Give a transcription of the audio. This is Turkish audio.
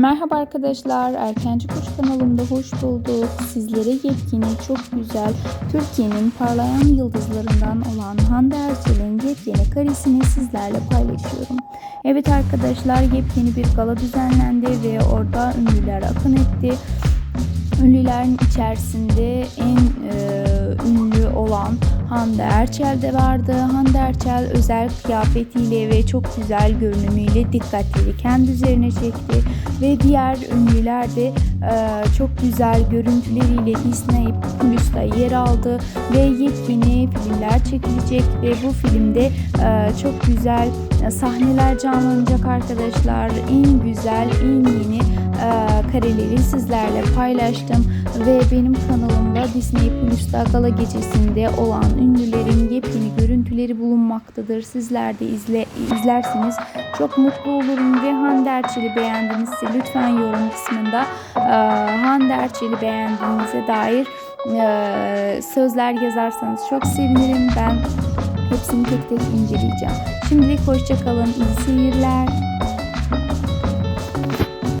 Merhaba arkadaşlar, Erkenci Kuş kanalında hoş bulduk. Sizlere yepyeni, çok güzel, Türkiye'nin parlayan yıldızlarından olan Hande Erçel'in yepyeni karesini sizlerle paylaşıyorum. Evet arkadaşlar, yepyeni bir gala düzenlendi ve orada ünlüler akın etti. Ünlülerin içerisinde en e, ünlü olan Hande Erçel de vardı. Hande Erçel özel kıyafetiyle ve çok güzel görünümüyle dikkatleri kendi üzerine çekti. Ve diğer ünlüler de e, çok güzel görüntüleriyle Disney Plus'ta yer aldı. Ve yepyeni filmler çekilecek ve bu filmde e, çok güzel sahneler canlanacak arkadaşlar. En güzel, en yeni kareleri sizlerle paylaştım ve benim kanalımda Disney Plus'ta gala gecesinde olan ünlülerin yepyeni görüntüleri bulunmaktadır. Sizler de izle, izlerseniz çok mutlu olurum ve Hande Erçel'i beğendinizse lütfen yorum kısmında e, Hande Erçel'i beğendiğinize dair e, sözler yazarsanız çok sevinirim. Ben hepsini tek tek inceleyeceğim. Şimdilik hoşçakalın, iyi seyirler.